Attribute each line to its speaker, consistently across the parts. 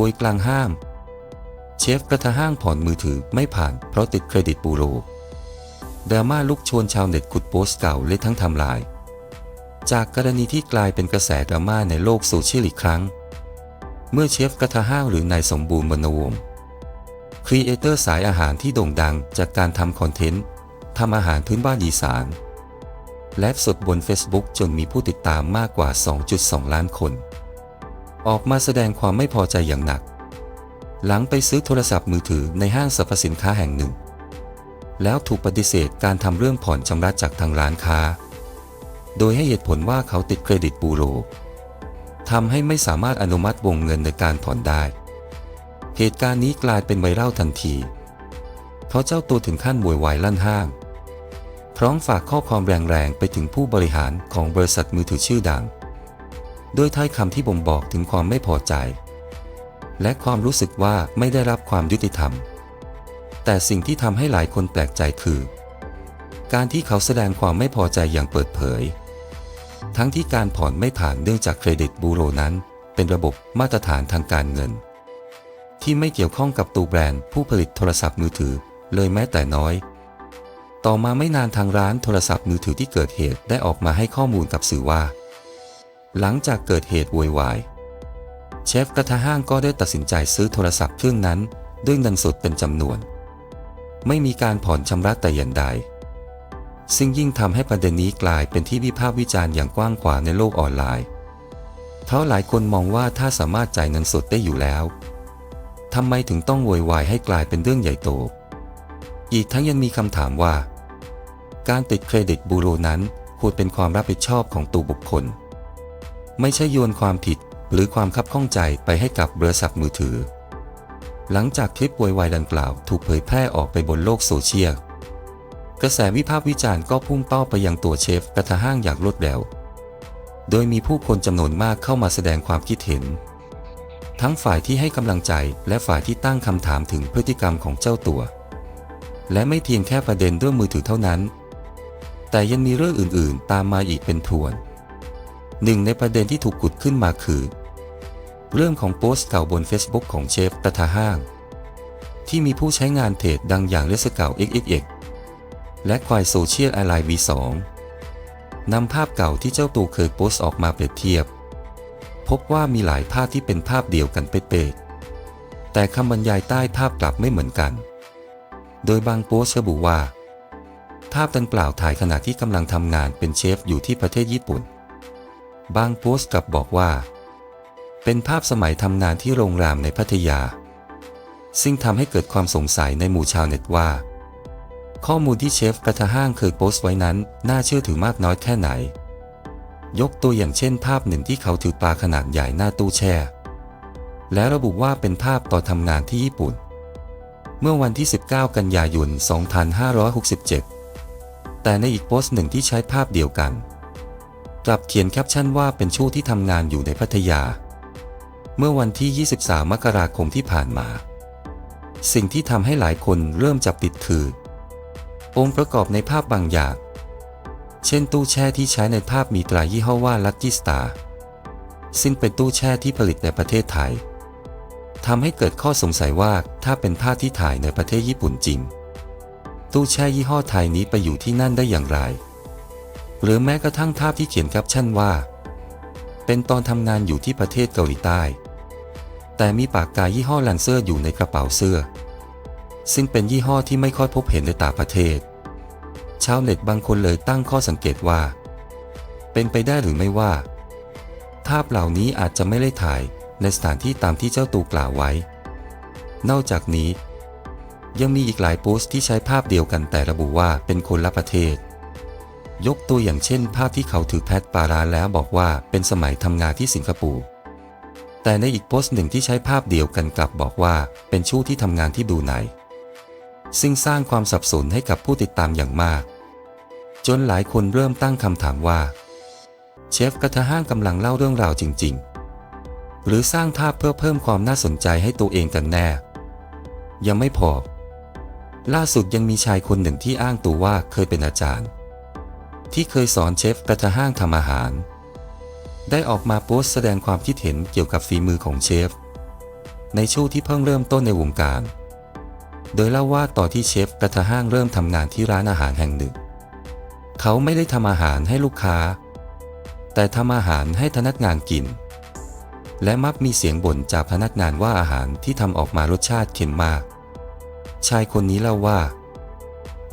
Speaker 1: โวยกลางห้ามเชฟกระทะห้างผ่อนมือถือไม่ผ่านเพราะติดเครดิตบูโรดราม่าลุกชวนชาวเน็ตขุดโพสต์เก่าเละทั้งทำลาย จากกรณีที่กลายเป็นกระแสดราม่าในโลกโซเชียลอีกครั้ง เมื่อเชฟกระทะห้างหรือนายสมบูรณ์วรรณวงศ์ครีเอเตอร์สายอาหารที่โด่งดังจากการทำคอนเทนต์ทำอาหารพื้นบ้านอีสานไลฟ์สดบน Facebook จนมีผู้ติดตามมากกว่า 2.2 ล้านคน ออกมาแสดงความไม่พอใจอย่างหนัก หลังไปซื้อโทรศัพท์มือถือในห้างสรรพสินค้าแห่งหนึ่ง แล้วถูกปฏิเสธการทำเรื่องผ่อนชำระจากทางร้านค้า โดยให้เหตุผลว่าเขาติดเครดิตบูโรทำให้ไม่สามารถอนุมัติวงเงินในการผ่อนได้ เหตุการณ์นี้กลายเป็นไวรัลทันทีเพราะเจ้าตัวถึงขั้นบวยวายลั่นห้าง พร้อมฝากข้อความแรงๆไปถึงผู้บริหารของบริษัทมือถือชื่อดัง ด้วยถ้อยคำที่บ่งบอกถึงความไม่พอใจ และความรู้สึกว่าไม่ได้รับความยุติธรรม แต่สิ่งที่ทำให้หลายคนแปลกใจคือ การที่เขาแสดงความไม่พอใจอย่างเปิดเผย ทั้งที่การผ่อนไม่ผ่านเนื่องจากเครดิตบูโรนั้น เป็นระบบมาตรฐานทางการเงิน ที่ไม่เกี่ยวข้องกับตูแบรนด์ผู้ผลิตโทรศัพท์มือถือเลยแม้แต่น้อยต่อมาไม่นานทางร้านโทรศัพท์มือถือที่เกิดเหตุได้ออกมาให้ข้อมูลกับสื่อว่า หลังจากเกิดเหตุโวยวาย เชฟกระทะห้างก็ได้ตัดสินใจซื้อโทรศัพท์เครื่องนั้นด้วยเงินสดเป็นจำนวน ไม่มีการผ่อนชำระแต่อย่างใด ซึ่งยิ่งทำให้ประเด็นนี้กลายเป็นที่วิพากษ์วิจารณ์อย่างกว้างขวางในโลกออนไลน์เพราะหลายคนมองว่าถ้าสามารถจ่ายเงินสดได้อยู่แล้วทำไมถึงต้องโวยวายให้กลายเป็นเรื่องใหญ่โต อีกทั้งยังมีคำถามว่า การติดเครดิตบูโรนั้นควรเป็นความรับผิดชอบของตัวบุคคล ไม่ใช่โยนความผิดหรือความคับข้องใจไปให้กับบริษัทมือถือ หลังจากคลิปโวยวายดังกล่าวถูกเผยแพร่ออกไปบนโลกโซเชียล กระแสวิพากษ์วิจารณ์ก็พุ่งเป้าไปยังตัวเชฟกระทะห้างอย่างรวดเร็ว โดยมีผู้คนจำนวนมากเข้ามาแสดงความคิดเห็น ทั้งฝ่ายที่ให้กำลังใจและฝ่ายที่ตั้งคำถามถึงพฤติกรรมของเจ้าตัว และไม่เพียงแค่ประเด็นเรื่องมือถือเท่านั้น แต่ยังมีเรื่องอื่นๆ ตามมาอีกเป็นพรวน หนึ่งในประเด็นที่ถูกกุดขึ้นมาคือ เรื่องของโพสต์เก่าบน Facebook ของเชฟกระทะห้าง ที่มีผู้ใช้งานเพจดังอย่างเลสเก่า XXX และควายโซเชียลไอไลน์ V2 นำภาพเก่าที่เจ้าตัวเคยโพสต์ออกมาเปรียบเทียบ พบว่ามีหลายภาพที่เป็นภาพเดียวกันเป๊ะๆแต่คำบรรยายใต้ภาพกลับไม่เหมือนกัน โดยบางโพสต์ระบุว่า ภาพดังกล่าวถ่ายขณะที่กำลังทำงานเป็นเชฟอยู่ที่ประเทศญี่ปุ่น บางโพสต์กลับบอกว่า เป็นภาพสมัยทำงานที่โรงแรมในพัทยา ซึ่งทำให้เกิดความสงสัยในหมู่ชาวเน็ตว่า ข้อมูลที่เชฟกระทะห้างเคยโพสต์ไว้นั้น น่าเชื่อถือมากน้อยแค่ไหน ยกตัวอย่างเช่น ภาพหนึ่งที่เขาถือปลาขนาดใหญ่หน้าตู้แช่ และระบุว่าเป็นภาพตอนทำงานที่ญี่ปุ่น เมื่อวันที่ 19 กันยายน 2567 แต่ในอีกโพสต์หนึ่งที่ใช้ภาพเดียวกัน กลับเขียนแคปชั่นว่าเป็นช่วงที่ทำงานอยู่ในพัทยา เมื่อวันที่ 23 มกราคมที่ผ่านมา สิ่งที่ทำให้หลายคนเริ่มจับติดคือ องค์ประกอบในภาพบางอย่าง เช่นตู้แช่ที่ใช้ในภาพมีตรายี่ห้อว่า Lucky Star ซึ่งเป็นตู้แช่ที่ผลิตในประเทศไทยทำให้เกิดข้อสงสัยว่าถ้าเป็นภาพที่ถ่ายในประเทศญี่ปุ่นจริง ตู้แช่ยี่ห้อไทยนี้ไปอยู่ที่นั่นได้อย่างไร หรือแม้กระทั่งภาพที่เขียนแคปชั่นว่า เป็นตอนทำงานอยู่ที่ประเทศเกาหลีใต้ แต่มีปากกายี่ห้อแลนเซอร์อยู่ในกระเป๋าเสื้อ ซึ่งเป็นยี่ห้อที่ไม่ค่อยพบเห็นในต่างประเทศ ชาวเน็ตบางคนเลยตั้งข้อสังเกตว่า เป็นไปได้หรือไม่ว่า ภาพเหล่านี้อาจจะไม่ได้ถ่ายในสถานที่ตามที่เจ้าตูกล่าวไว้ นอกจากนี้ ยังมีอีกหลายโพสต์ที่ใช้ภาพเดียวกันแต่ระบุว่าเป็นคนละประเทศ ยกตัวอย่างเช่น ภาพที่เขาถือแพทปาราแล้วบอกว่าเป็นสมัยทำงานที่สิงคโปร์ แต่ในอีกโพสต์หนึ่งที่ใช้ภาพเดียวกันกลับบอกว่าเป็นช่วงที่ทำงานที่บรูไนซึ่งสร้างความสับสนให้กับผู้ติดตามอย่างมาก จนหลายคนเริ่มตั้งคำถามว่า เชฟกระทะห้างกำลังเล่าเรื่องราวจริง ๆ หรือสร้างภาพเพื่อเพิ่มความน่าสนใจให้ตัวเองกันแน่ ยังไม่พอ ล่าสุดยังมีชายคนหนึ่งที่อ้างตัวว่าเคยเป็นอาจารย์ ที่เคยสอนเชฟกระทะห้างทำอาหาร ได้ออกมาโพสต์แสดงความคิดเห็นเกี่ยวกับฝีมือของเชฟ ในช่วงที่เพิ่งเริ่มต้นในวงการ โดยเล่าว่าต่อที่เชฟกระทะห้างเริ่มทำงานที่ร้านอาหารแห่งหนึ่ง เขาไม่ได้ทำอาหารให้ลูกค้า แต่ทำอาหารให้พนักงานกิน และมักมีเสียงบ่นจากพนักงานว่าอาหารที่ทำออกมารสชาติเค็มมาก ชายคนนี้เล่าว่า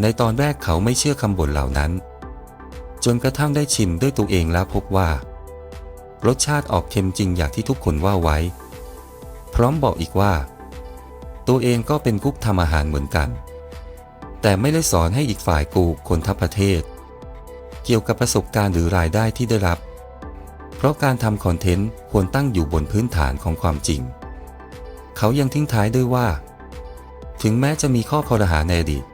Speaker 1: ในตอนแรกเขาไม่เชื่อคำบ่นเหล่านั้น จนกระทั่งได้ชิมด้วยตัวเองแล้วพบว่า รสชาติออกเค็มจริงอย่างที่ทุกคนว่าไว้ พร้อมบอกอีกว่า ตัวเองก็เป็นกุ๊กทำอาหารเหมือนกัน แต่ไม่ได้สอนให้อีกฝ่ายกูคนทัพประเทศ เกี่ยวกับประสบการณ์หรือรายได้ที่ได้รับ เพราะการทำคอนเทนต์ควรตั้งอยู่บนพื้นฐานของความจริง เขายังทิ้งท้ายด้วยว่า ถึงแม้จะมีข้อคอรหาในอดีต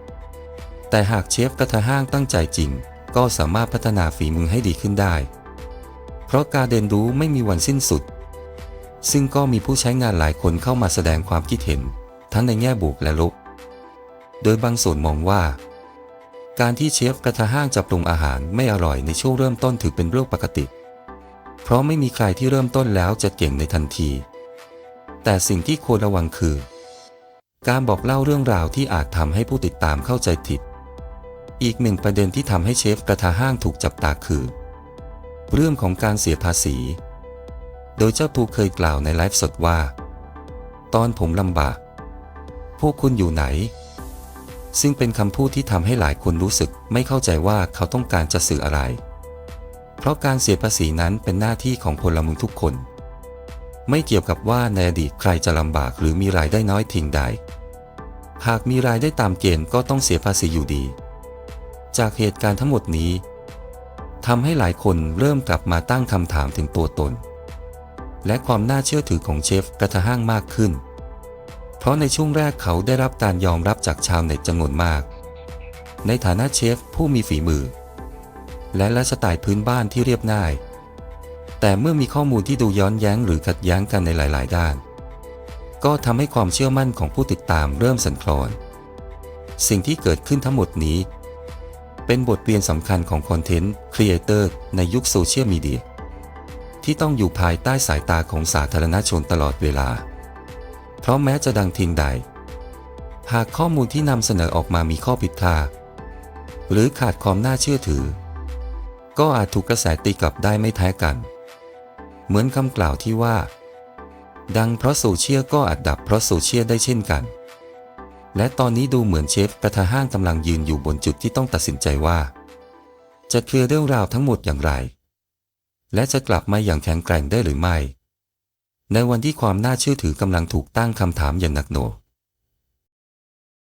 Speaker 1: แต่หากเชฟกระทะห้างตั้งใจจริง ก็สามารถพัฒนาฝีมือให้ดีขึ้นได้ เพราะการเรียนรู้ไม่มีวันสิ้นสุด ซึ่งก็มีผู้ใช้งานหลายคนเข้ามาแสดงความคิดเห็น ทั้งในแง่บวกและลบ โดยบางส่วนมองว่า การที่เชฟกระทะห้างจะปรุงอาหารไม่อร่อยในช่วงเริ่มต้นถือเป็นเรื่องปกติ เพราะไม่มีใครที่เริ่มต้นแล้วจะเก่งในทันที แต่สิ่งที่ควรระวังคือ การบอกเล่าเรื่องราวที่อาจทำให้ผู้ติดตามเข้าใจผิด อีกหนึ่งประเด็นที่ทำให้เชฟกระทะห้างถูกจับตาคือ เรื่องของการเสียภาษี โดยเจ้าตัวเคยกล่าวในไลฟ์สดว่า ตอนผมลำบาก พวกคุณอยู่ไหน ซึ่งเป็นคำพูดที่ทำให้หลายคนรู้สึกไม่เข้าใจว่าเขาต้องการจะสื่ออะไร เพราะการเสียภาษีนั้นเป็นหน้าที่ของพลเมืองทุกคน ไม่เกี่ยวกับว่าในอดีตใครจะลำบากหรือมีรายได้น้อยทิ้งใด หากมีรายได้ตามเกณฑ์ก็ต้องเสียภาษีอยู่ดี จากเหตุการณ์ทั้งหมดนี้ทำให้หลายคนเริ่มกลับมาตั้งคำถามถึงตัวตน และความน่าเชื่อถือของเชฟกระทะห้างมากขึ้น เพราะในช่วงแรกเขาได้รับการยอมรับจากชาวเน็ตจำนวนมาก ในฐานะเชฟผู้มีฝีมือ และไลฟ์สไตล์พื้นบ้านที่เรียบง่าย แต่เมื่อมีข้อมูลที่ดูย้อนแย้งหรือขัดแย้งกันในหลาย ๆ ด้าน ก็ทำให้ความเชื่อมั่นของผู้ติดตามเริ่มสั่นคลอน สิ่งที่เกิดขึ้นทั้งหมดนี้ เป็นบทเรียนสำคัญของคอนเทนต์ครีเอเตอร์ในยุคโซเชียลมีเดียที่ต้องอยู่ภายใต้สายตาของสาธารณชนตลอดเวลา เพราะแม้จะดังทิงใด หากข้อมูลที่นำเสนอออกมามีข้อผิดพลาดหรือขาดความน่าเชื่อถือ ก็อาจถูกกระแสตีกลับได้ไม่แท้กัน เหมือนคำกล่าวที่ว่า ดังเพราะโซเชียลก็อาจดับเพราะโซเชียลได้เช่นกัน และตอนนี้ดูเหมือนเชฟกระทะห้างกำลังยืนอยู่บนจุดที่ต้องตัดสินใจว่า จะเคลียร์เรื่องราวทั้งหมดอย่างไร และจะกลับมาอย่างแข็งแกร่งได้หรือไม่ ในวันที่ความน่าเชื่อถือกำลังถูกตั้งคำถามอย่างหนักหน่วง